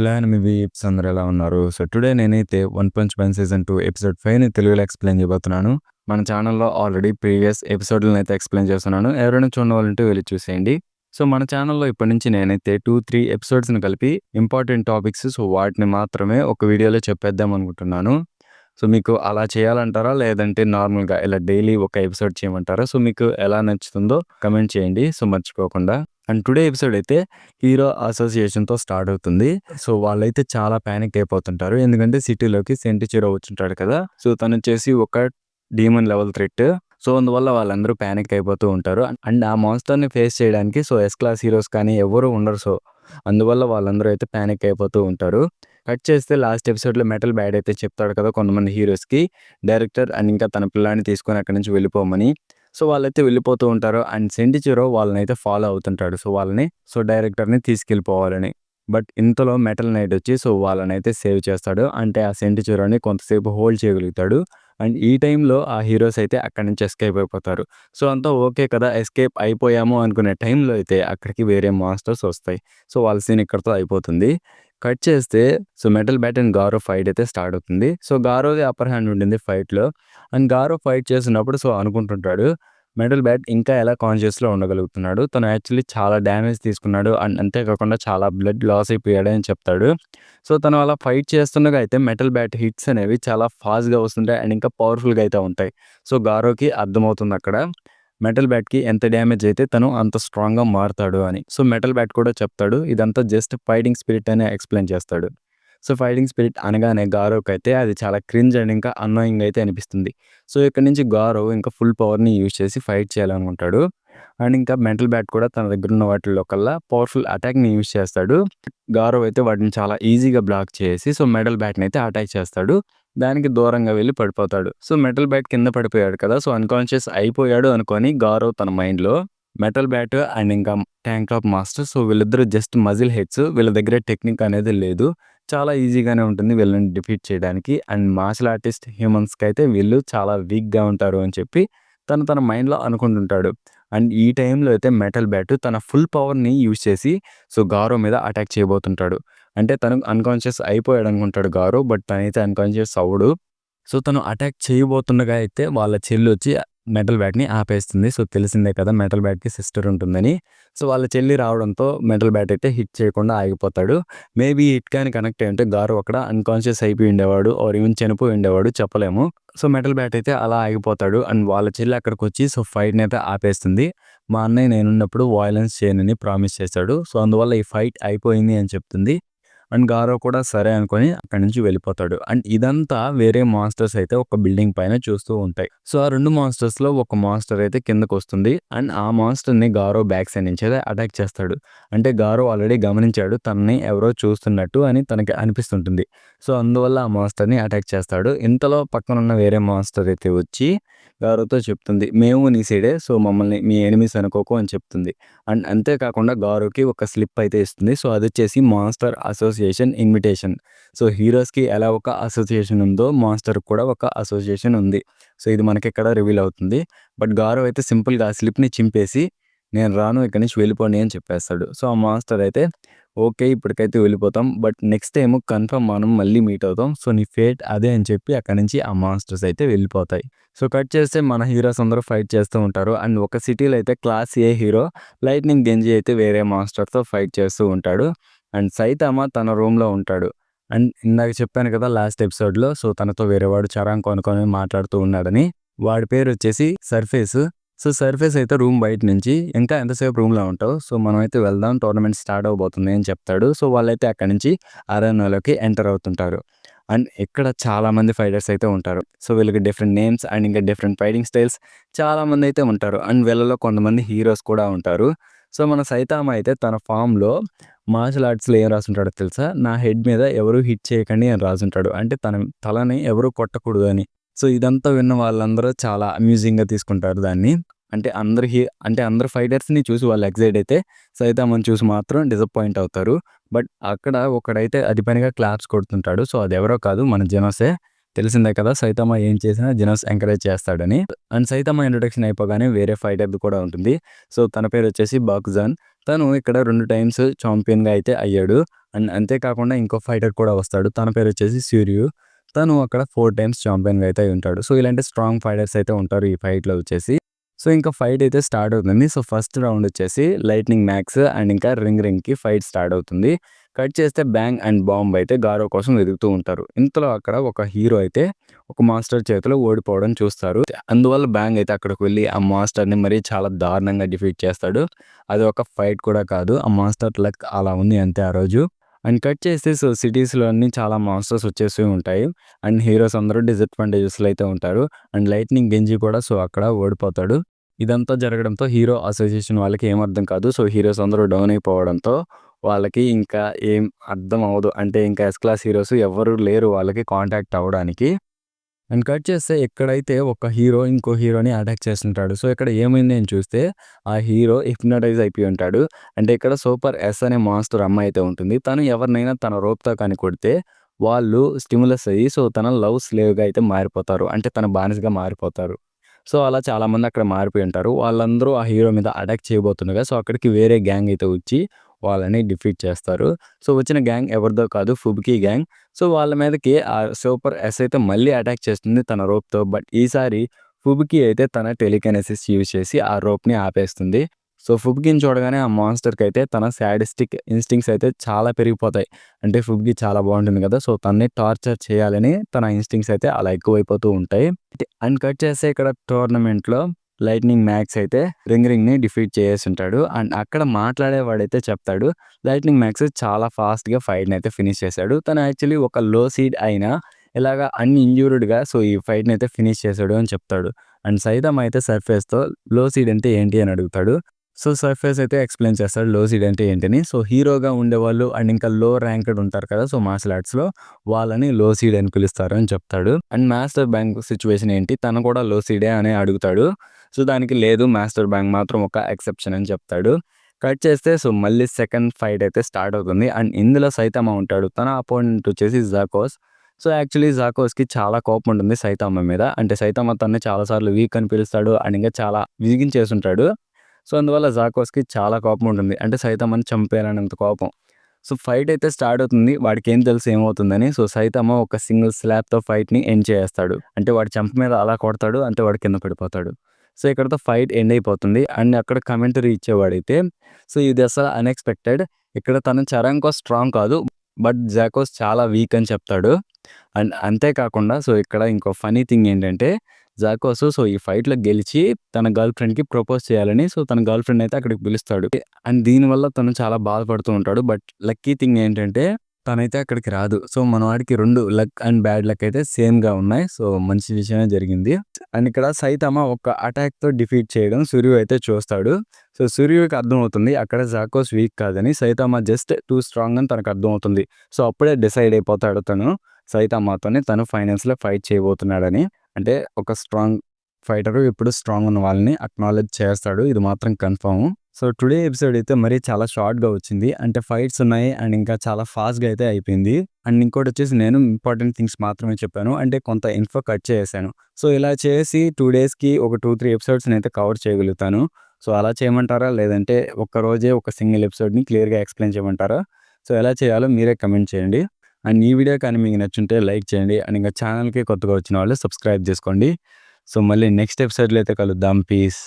Hello and me weeps అందరు ఎలా ఉన్నారు? సో టుడే నేనైతే one punch man season two episode ఫైవ్ని తెలుగులో ఎక్స్ప్లెయిన్ చేయబోతున్నాను. మన ఛానల్లో ఆల్రెడీ ప్రీవియస్ ఎపిసోడ్లను అయితే ఎక్స్ప్లెయిన్ చేస్తున్నాను. ఎవరైనా చూడవాలంటే వెళ్ళి చూసేయండి. సో మన ఛానల్లో ఇప్పటి నుంచి నేనైతే టూ త్రీ ఎపిసోడ్స్ని కలిపి ఇంపార్టెంట్ టాపిక్స్ సో వాటిని మాత్రమే ఒక వీడియోలో చెప్పేద్దాం అనుకుంటున్నాను. సో మీకు అలా చేయాలంటారా? లేదంటే నార్మల్గా ఇలా డైలీ ఒక ఎపిసోడ్ చేయమంటారా? సో మీకు ఎలా నచ్చుతుందో కమెంట్ చేయండి. సో మర్చిపోకుండా. అండ్ టుడే ఎపిసోడ్ అయితే హీరో అసోసియేషన్తో స్టార్ట్ అవుతుంది. సో వాళ్ళైతే చాలా ప్యానిక్ అయిపోతుంటారు. ఎందుకంటే సిటీలోకి సెంటి చీరో వచ్చింటాడు కదా. సో తను వచ్చేసి ఒక డీమన్ లెవెల్ థ్రెట్ సో అందువల్ల వాళ్ళందరూ ప్యానిక్ అయిపోతూ ఉంటారు. అండ్ ఆ మాన్స్టర్ని ఫేస్ చేయడానికి సో ఎస్ క్లాస్ హీరోస్ కానీ ఎవరు ఉండరు. సో అందువల్ల వాళ్ళందరూ అయితే ప్యానిక్ అయిపోతూ ఉంటారు. కట్ చేస్తే లాస్ట్ ఎపిసోడ్లో మెటల్ బ్యాడ్ అయితే చెప్తాడు కదా కొంతమంది హీరోస్కి డైరెక్టర్ అండ్ ఇంకా తన పిల్లాన్ని తీసుకొని అక్కడి నుంచి వెళ్ళిపోమని. సో వాళ్ళైతే వెళ్ళిపోతూ ఉంటారు. అండ్ సెంటిచిరో వాళ్ళని అయితే ఫాలో అవుతుంటాడు. సో వాళ్ళని సో డైరెక్టర్ని తీసుకెళ్ళిపోవాలని. బట్ ఇంతలో మెటల్ నైట్ వచ్చి సో వాళ్ళని అయితే సేవ్ చేస్తాడు. అంటే ఆ సెంటిచిరోని కొంతసేపు హోల్డ్ చేయగలుగుతాడు. అండ్ ఈ టైంలో ఆ హీరోస్ అయితే అక్కడి నుంచి ఎస్కేప్ అయిపోతారు. సో అంతా ఓకే కదా ఎస్కేప్ అయిపోయాము అనుకునే టైంలో అయితే అక్కడికి వేరే మాస్టర్స్ వస్తాయి. సో వాళ్ళ సీన్ ఇక్కడితో అయిపోతుంది. కట్ చేస్తే so metal bat and Garo fight అయితే స్టార్ట్ అవుతుంది. సో గారోది అప్పర్ హ్యాండ్ ఉండింది ఫైట్లో. అండ్ గారో ఫైట్ చేస్తున్నప్పుడు సో అనుకుంటుంటాడు మెటల్ బ్యాట్ ఇంకా ఎలా కాన్షియస్లో ఉండగలుగుతున్నాడు? తను యాక్చువల్లీ చాలా డ్యామేజ్ తీసుకున్నాడు. అండ్ అంతేకాకుండా చాలా బ్లడ్ లాస్ అయిపోయాడు అని చెప్తాడు. సో తను అలా ఫైట్ చేస్తుండగా అయితే మెటల్ బ్యాట్ హిట్స్ అనేవి చాలా ఫాస్ట్గా వస్తుంటాయి అండ్ ఇంకా పవర్ఫుల్గా అయితే ఉంటాయి. సో గారోకి అర్థమవుతుంది అక్కడ. మెటల్ బ్యాట్కి ఎంత డ్యామేజ్ అయితే తను అంత స్ట్రాంగ్గా మారుతాడు అని. సో మెటల్ బ్యాట్ కూడా చెప్తాడు. ఇదంతా జస్ట్ ఫైటింగ్ స్పిరిట్ అని ఎక్స్ప్లెయిన్ చేస్తాడు. సో ఫైటింగ్ స్పిరిట్ అనగానే గారోకి అయితే అది చాలా క్రింజ్ అండ్ ఇంకా అన్నోయింగ్ అయితే అనిపిస్తుంది. సో ఇక్కడ నుంచి గారో ఇంకా ఫుల్ పవర్ని యూజ్ చేసి ఫైట్ చేయాలనుకుంటాడు. అండ్ ఇంకా మెంటల్ బ్యాట్ కూడా తన దగ్గర ఉన్న వాటిలో కల్లా పవర్ఫుల్ అటాక్ని యూజ్ చేస్తాడు. గారో అయితే వాటిని చాలా ఈజీగా బ్లాక్ చేసి సో మెటల్ బ్యాట్ని అయితే అటాక్ చేస్తాడు. దానికి దూరంగా వెళ్ళి పడిపోతాడు. సో మెటల్ బ్యాట్ కింద పడిపోయాడు కదా సో అన్కాన్షియస్ అయిపోయాడు అనుకొని గారో తన మైండ్లో మెటల్ బ్యాట్ అండ్ ఇంకా ట్యాంక్ ఆఫ్ మాస్టర్. సో వీళ్ళిద్దరు జస్ట్ మజిల్ హెడ్స్. వీళ్ళ దగ్గర టెక్నిక్ అనేది లేదు. చాలా ఈజీగానే ఉంటుంది వీళ్ళని డిఫీట్ చేయడానికి. అండ్ మార్షల్ ఆర్టిస్ట్ హ్యూమన్స్కి అయితే వీళ్ళు చాలా వీక్గా ఉంటారు అని చెప్పి తను తన మైండ్లో అనుకుంటుంటాడు. అండ్ ఈ టైంలో అయితే మెటల్ బ్యాట్ తన ఫుల్ పవర్ని యూజ్ చేసి సో గారో మీద అటాక్ చేయబోతుంటాడు. అంటే తను అన్కాన్షియస్ అయిపోయాడు అనుకుంటాడు గారు బట్ తనైతే అన్కాన్షియస్ అవ్వడు. సో తను అటాక్ చేయబోతుండగా అయితే వాళ్ళ చెల్లి వచ్చి మెటల్ బ్యాట్ని ఆపేస్తుంది. సో తెలిసిందే కదా మెటల్ బ్యాట్కి సిస్టర్ ఉంటుందని. సో వాళ్ళ చెల్లి రావడంతో మెటల్ బ్యాట్ అయితే హిట్ చేయకుండా ఆగిపోతాడు. మేబీ హిట్ కానీ కనెక్ట్ అయ్యి ఉంటే గారు అక్కడ అన్కాన్షియస్ అయిపోయి ఉండేవాడు ఆర్ ఈవెన్ చనిపోయి ఉండేవాడు చెప్పలేము. సో మెటల్ బ్యాట్ అయితే అలా ఆగిపోతాడు. అండ్ వాళ్ళ చెల్లి అక్కడికి వచ్చి సో ఫైట్ని అయితే ఆపేస్తుంది. మా అన్నయ్య నేనున్నప్పుడు వాయిలెన్స్ చేయనని ప్రామిస్ చేశాడు. సో అందువల్ల ఈ ఫైట్ అయిపోయింది అని చెప్తుంది. అండ్ గారో కూడా సరే అనుకొని అక్కడి నుంచి వెళ్ళిపోతాడు. అండ్ ఇదంతా వేరే మాస్టర్స్ అయితే ఒక బిల్డింగ్ పైన చూస్తూ ఉంటాయి. సో ఆ రెండు మాస్టర్స్లో ఒక మాస్టర్ అయితే కిందకు వస్తుంది. అండ్ ఆ మాస్టర్ని గారో బ్యాక్ సైడ్ నుంచి అయితే అటాక్ చేస్తాడు. అంటే గారో ఆల్రెడీ గమనించాడు తనని ఎవరో చూస్తున్నట్టు అని తనకి అనిపిస్తుంటుంది. సో అందువల్ల ఆ మాస్టర్ని అటాక్ చేస్తాడు. ఇంతలో పక్కన ఉన్న వేరే మాస్టర్ అయితే వచ్చి గారోతో చెప్తుంది. మేము నీ సైడే సో మమ్మల్ని మీ ఎనిమిస్ అనుకోకు అని చెప్తుంది. అండ్ అంతేకాకుండా గారోకి ఒక స్లిప్ అయితే ఇస్తుంది. సో అది వచ్చేసి మాన్స్టర్ అసోసియేషన్ ఇన్విటేషన్. సో హీరోస్కి ఎలా ఒక అసోసియేషన్ ఉందో మాన్స్టర్ కూడా ఒక అసోసియేషన్ ఉంది. సో ఇది మనకి ఇక్కడ రివీల్ అవుతుంది. బట్ గారో అయితే సింపుల్గా ఆ స్లిప్ని చింపేసి నేను రాను ఇక్కడి నుంచి వెళ్ళిపోండి అని చెప్పేస్తాడు. సో ఆ మాస్టర్ అయితే ఓకే ఇప్పటికైతే వెళ్ళిపోతాం. బట్ నెక్స్ట్ టైం కన్ఫర్మ్ మనం మళ్ళీ మీట్ అవుతాం. సో నీ ఫేట్ అదే అని చెప్పి అక్కడి నుంచి ఆ మాస్టర్స్ అయితే వెళ్ళిపోతాయి. సో కట్ చేస్తే మన హీరోస్ అందరూ ఫైట్ చేస్తూ ఉంటారు. అండ్ ఒక సిటీలో అయితే క్లాస్ ఏ హీరో లైట్నింగ్ గెంజి అయితే వేరే మాస్టర్తో ఫైట్ చేస్తూ ఉంటాడు. అండ్ సైతామ తన రూమ్లో ఉంటాడు. అండ్ ఇందాక చెప్పాను కదా లాస్ట్ ఎపిసోడ్లో సో తనతో వేరేవాడు చరాంగ్ కొనుక్కొని మాట్లాడుతూ ఉన్నాడని. వాడి పేరు వచ్చేసి సర్ఫేస్. సో సర్ఫేస్ అయితే రూమ్ బయట నుంచి ఇంకా ఎంతసేపు రూమ్లో ఉంటావు? సో మనం అయితే వెళ్దాం టోర్నమెంట్ స్టార్ట్ అవబోతుంది అని చెప్తాడు. సో వాళ్ళైతే అక్కడి నుంచి అరణ్యలోకి ఎంటర్ అవుతుంటారు. అండ్ ఇక్కడ చాలా మంది ఫైటర్స్ అయితే ఉంటారు. సో వీళ్ళకి డిఫరెంట్ నేమ్స్ అండ్ ఇంకా డిఫరెంట్ ఫైటింగ్ స్టైల్స్ చాలామంది అయితే ఉంటారు. అండ్ వీళ్ళలో కొంతమంది హీరోస్ కూడా ఉంటారు. సో మన సైతామ అయితే తన ఫామ్లో మార్షల్ ఆర్ట్స్లో ఏం రాసుంటాడో తెలుసా? నా హెడ్ మీద ఎవరు హిట్ చేయకండి అని రాసుంటాడు. అంటే తన తలని ఎవరు కొట్టకూడదు అని. సో ఇదంతా విన్న వాళ్ళందరూ చాలా అమ్యూజింగ్గా తీసుకుంటారు దాన్ని. అంటే అందరి హీ అంటే అందరు ఫైటర్స్ని చూసి వాళ్ళు ఎక్సైట్ అయితే సైతామని చూసి మాత్రం డిసప్పాయింట్ అవుతారు. బట్ అక్కడ ఒకడైతే అది పనిగా క్లాప్స్ కొడుతుంటాడు. సో అది ఎవరో కాదు మన జనోసే. తెలిసిందే కదా సైతమ్మ ఏం చేసినా జనస్ ఎంకరేజ్ చేస్తాడని. అండ్ సైతమ్మ ఇంట్రొడక్షన్ అయిపోగానే వేరే ఫైటర్ కూడా ఉంటుంది. సో తన పేరు వచ్చేసి బాక్జాన్. తను ఇక్కడ రెండు టైమ్స్ ఛాంపియన్గా అయితే అయ్యాడు. అండ్ అంతేకాకుండా ఇంకో ఫైటర్ కూడా వస్తాడు. తన పేరు వచ్చేసి సూర్యు. తను అక్కడ ఫోర్ టైమ్స్ ఛాంపియన్గా అయితే ఉంటాడు. సో ఇలాంటి స్ట్రాంగ్ ఫైటర్స్ అయితే ఉంటారు ఈ ఫైట్లో వచ్చేసి. సో ఇంకా ఫైట్ అయితే స్టార్ట్ అవుతుంది. సో ఫస్ట్ రౌండ్ వచ్చేసి లైట్నింగ్ మ్యాక్స్ అండ్ ఇంకా రింగ్ రింగ్కి ఫైట్ స్టార్ట్ అవుతుంది. కట్ చేస్తే బ్యాంగ్ అండ్ బాంబ్ అయితే గారో కోసం వెతుకుతూ ఉంటారు. ఇంతలో అక్కడ ఒక హీరో అయితే ఒక మాస్టర్ చేతిలో ఓడిపోవడం చూస్తారు. అందువల్ల బ్యాంగ్ అయితే అక్కడికి వెళ్ళి ఆ మాస్టర్ని మరీ చాలా దారుణంగా డిఫీట్ చేస్తాడు. అది ఒక ఫైట్ కూడా కాదు. ఆ మాస్టర్ లక్ అలా ఉంది అంతే ఆ రోజు. అండ్ కట్ చేస్తే సో సిటీస్లో అన్ని చాలా మాస్టర్స్ వచ్చేసి ఉంటాయి. అండ్ హీరోస్ అందరూ డిసడ్వాంటేజెస్లో అయితే ఉంటారు. అండ్ లైట్నింగ్ గెంజి కూడా సో అక్కడ ఓడిపోతాడు. ఇదంతా జరగడంతో హీరో అసోసియేషన్ వాళ్ళకి ఏం అర్థం కాదు. సో హీరోస్ అందరూ డౌన్ అయిపోవడంతో వాళ్ళకి ఇంకా ఏం అర్థం అవ్వదు. అంటే ఇంకా ఎస్ క్లాస్ హీరోస్ ఎవరు లేరు వాళ్ళకి కాంటాక్ట్ అవ్వడానికి. అండ్ కట్ చేస్తే ఎక్కడైతే ఒక హీరో ఇంకో హీరోని అటాక్ చేస్తుంటాడు. సో ఇక్కడ ఏమైంది అని చూస్తే ఆ హీరో హిప్నటైజ్ అయిపోయి ఉంటాడు. అంటే ఇక్కడ సూపర్ ఎస్ అనే మాస్టర్ అమ్మాయి అయితే ఉంటుంది. తను ఎవరినైనా తన రోప్తో కానీ కొడితే వాళ్ళు స్టిములస్ అయ్యి సో తన లవ్ స్లేవ్గా అయితే మారిపోతారు. అంటే తన బానిసగా మారిపోతారు. సో అలా చాలామంది అక్కడ మారిపోయి ఉంటారు. వాళ్ళందరూ ఆ హీరో మీద అటాక్ చేయబోతుండగా సో అక్కడికి వేరే గ్యాంగ్ అయితే వచ్చి వాళ్ళని డిఫీట్ చేస్తారు. సో వచ్చిన గ్యాంగ్ ఎవరిదో కాదు ఫుబ్కి గ్యాంగ్. సో వాళ్ళ మీదకి ఆ సూపర్ ఎస్ అయితే మళ్ళీ అటాక్ చేస్తుంది తన రోప్తో. బట్ ఈసారి ఫుబ్కి అయితే తన టెలికనెసిస్ యూజ్ చేసి ఆ రోప్ని ఆపేస్తుంది. సో ఫుబ్కిని చూడగానే ఆ మాన్స్టర్కి అయితే తన శాడిస్టిక్ ఇన్స్టింగ్స్ అయితే చాలా పెరిగిపోతాయి. అంటే ఫుబ్కి చాలా బాగుంటుంది కదా! సో తన్ని టార్చర్ చేయాలని తన ఇన్స్టింగ్స్ అయితే అలా ఎక్కువైపోతూ ఉంటాయి. అండ్ కట్ చేస్తే ఇక్కడ టోర్నమెంట్లో లైట్నింగ్ మ్యాక్స్ అయితే రింగ్ రింగ్ని డిఫీట్ చేసి ఉంటాడు. అండ్ అక్కడ మాట్లాడేవాడైతే చెప్తాడు లైట్నింగ్ మ్యాక్స్ చాలా ఫాస్ట్గా ఫైట్ని అయితే ఫినిష్ చేశాడు. తను యాక్చువల్లీ ఒక లో సీడ్ అయినా ఇలాగా అన్ని ఇంజూర్డ్గా సో ఈ ఫైట్ని అయితే ఫినిష్ చేశాడు అని చెప్తాడు. అండ్ సైతం అయితే సర్ఫేస్తో లో సీడ్ అంటే ఏంటి అని అడుగుతాడు. సో సర్ఫేస్ అయితే ఎక్స్ప్లెయిన్ చేస్తాడు లో సీడ్ అంటే ఏంటని. సో హీరోగా ఉండేవాళ్ళు అండ్ ఇంకా లో ర్యాంక్డ్ ఉంటారు కదా సో మార్షల్ ఆర్ట్స్లో వాళ్ళని లో సీడ్ అని పిలుస్తారు అని చెప్తాడు. అండ్ మాస్టర్ బ్యాంక్ సిచ్యువేషన్ ఏంటి? తను కూడా లో సీడే అని అడుగుతాడు. సో దానికి లేదు. మాస్టర్ బ్యాంక్ మాత్రం ఒక ఎక్సెప్షన్ అని చెప్తాడు. కట్ చేస్తే సో మళ్ళీ సెకండ్ ఫైట్ అయితే స్టార్ట్ అవుతుంది. అండ్ ఇందులో సైతమ్మ ఉంటాడు. తన అపోనెంట్ వచ్చేసి జాకోస్. సో యాక్చువల్లీ జాకోస్కి చాలా కోపం ఉంటుంది సైతమ్మ మీద. అంటే సైతమ్మ తనని చాలాసార్లు వీక్ అని పిలుస్తాడు. అండ్ ఇంకా చాలా వీగించేస్తుంటాడు సో అందువల్ల జాకోస్కి చాలా కోపం ఉంటుంది. అంటే సైతమ్మని చంపేయాలనేంత కోపం. సో ఫైట్ అయితే స్టార్ట్ అవుతుంది. వాడికి ఏం తెలుసు ఏమవుతుందని. సో సైతమ్మ ఒక సింగిల్ స్లాబ్తో ఫైట్ని ఎండ్ చేస్తాడు. అంటే వాడి చంప మీద అలా కొడతాడు. అంటే వాడు కింద పడిపోతాడు. సో ఇక్కడతో ఫైట్ ఎండ్ అయిపోతుంది. అండ్ అక్కడ కమెంటరీ ఇచ్చేవాడైతే సో ఇది అసలు అన్ఎక్స్పెక్టెడ్. ఇక్కడ తన చరంకో స్ట్రాంగ్ కాదు బట్ జాకోస్ చాలా వీక్ అని చెప్తాడు. అండ్ అంతేకాకుండా సో ఇక్కడ ఇంకో ఫనీ థింగ్ ఏంటంటే జాకోస్ సో ఈ ఫైట్లో గెలిచి తన గర్ల్ ఫ్రెండ్కి ప్రపోజ్ చేయాలని సో తన గర్ల్ ఫ్రెండ్ అయితే అక్కడికి పిలుస్తాడు. అండ్ దీనివల్ల తను చాలా బాధపడుతూ ఉంటాడు. బట్ లక్కీ థింగ్ ఏంటంటే తనైతే అక్కడికి రాదు. సో మన వాడికి రెండు లక్ అండ్ బ్యాడ్ లక్ అయితే సేమ్గా ఉన్నాయి. సో మంచి విషయమే జరిగింది. అండ్ ఇక్కడ సైతమ ఒక అటాక్తో డిఫీట్ చేయడం సూర్యు అయితే చూస్తాడు. సో సూర్యుకి అర్థమవుతుంది అక్కడ జాకోస్ వీక్ కాదని సైతమ జస్ట్ టూ స్ట్రాంగ్ అని తనకు అర్థమవుతుంది. సో అప్పుడే డిసైడ్ అయిపోతాడు తను. సైతమ్మతోనే తను ఫైనల్స్లో ఫైట్ చేయబోతున్నాడని. అంటే ఒక స్ట్రాంగ్ ఫైటరు ఇప్పుడు స్ట్రాంగ్ ఉన్న వాళ్ళని అక్నాలెడ్జ్ చేస్తాడు. ఇది మాత్రం కన్ఫర్మ్ సో టుడే ఎపిసోడ్ అయితే మరీ చాలా షార్ట్గా వచ్చింది. అంటే ఫైట్స్ ఉన్నాయి అండ్ ఇంకా చాలా ఫాస్ట్గా అయితే అయిపోయింది. అండ్ ఇంకోటి వచ్చేసి నేను ఇంపార్టెంట్ థింగ్స్ మాత్రమే చెప్పాను. అంటే కొంత ఇన్ఫో కట్ చేశాను సో ఇలా చేసి టూ డేస్కి ఒక టూ త్రీ ఎపిసోడ్స్ని అయితే కవర్ చేయగలుగుతాను. సో అలా చేయమంటారా? లేదంటే ఒక్క రోజే ఒక సింగిల్ ఎపిసోడ్ని క్లియర్గా ఎక్స్ప్లెయిన్ చేయమంటారా? సో ఎలా చేయాలో మీరే కమెంట్ చేయండి. అండ్ ఈ వీడియో కానీ మీకు నచ్చుంటే లైక్ చేయండి. అండ్ ఇంకా ఛానల్కి కొత్తగా వచ్చిన వాళ్ళు సబ్స్క్రైబ్ చేసుకోండి. సో మళ్ళీ నెక్స్ట్ ఎపిసోడ్లో అయితే కలుద్దాం. పీస్.